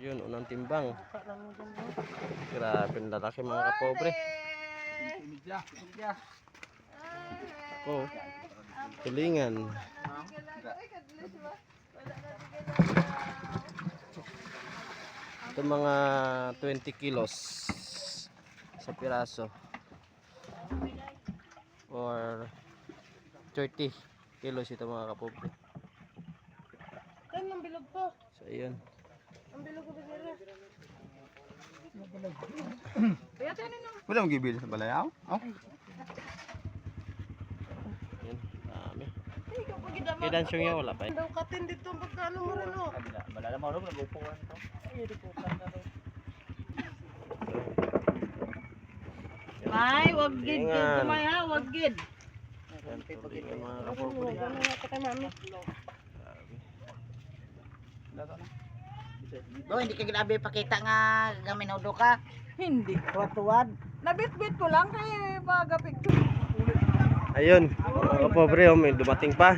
Yun, unang timbang. Grabe, lalaki mga kapobre. Oh, tulingan. Ito mga 20 kilos sa piraso. Or 30 kilos ito mga kapobre. Kan, ang bilog ko. So, ayun. Ang bilog ko bigla. Kaya tayo na Wala mong gibil sa balayaw? Oh. Ayun, dami. Kailan siya nga wala pa eh. Daw katin dito pagkano mo rin, no? Balala mo rin, nag-upuan to. Ay, ko na rin. Ay, wag gid gid kumay ha, wag gid. Mga mo, ano nga ka kay mami? Grabe. Do hindi ka ginabi pakita nga gaminudo ka. Hindi tuwad-tuwad. Nabitbit ko lang kay baga picture. Ayun, mga kapobre, oh, may dumating pa.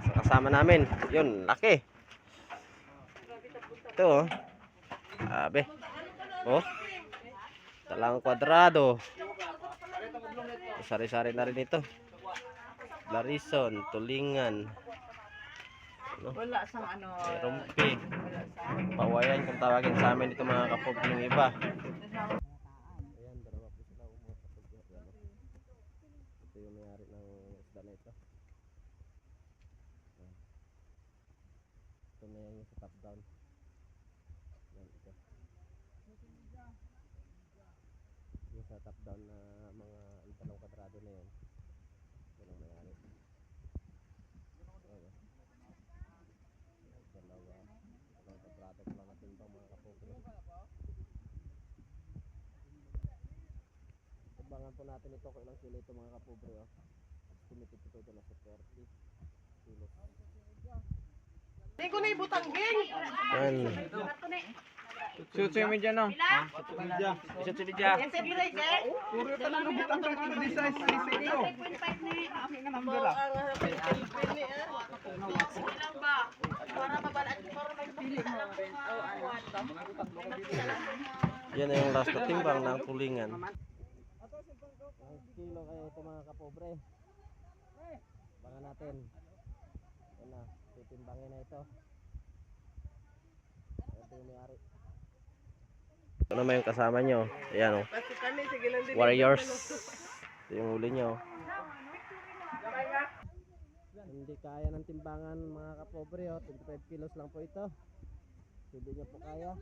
Sa kasama namin. Yun, laki. Ito, oh. Grabe. Oh. Talang kwadrado. Sari-sari na rin ito. Larison, tulingan, Wala sang ano. rumpi. Pawayan kung tawagin sa amin ito mga kapobre yung iba. Ayan, dalawa po sila umuha. Ito yung may-ari ng isda na ito. Ito na yan yung sa top down. Ito. Yung sa top down na mga ang talong kwadrado na yun. Yan ang may-ari. Ayan. Dalawa. Talong kwadrado pa lang natin ba mga kapokre. Abangan po natin ito kung ilang kilo ito mga kapobre. Oh. Estimated ito ito nasa 30 kilos. Hindi ko na ibutangging. Yan. Shoot mo dyan, no? Yan sa eh. Puro sa ito. Mo ang harapin pili ah. Ilang ba? Para mabalaan para magpili na lang kung Yan na yung last na timbang ng tulingan. Ang kilo kayo ito mga kapobre. Bangan natin. Yan na. Titimbangin na ito. Ito yung may-ari. Ito naman yung kasama nyo. Ayan o. Din. Warriors. Ito yung huli nyo. Hindi kaya ng timbangan mga kapobre oh. 25 kilos lang po ito. Hindi nyo po kaya.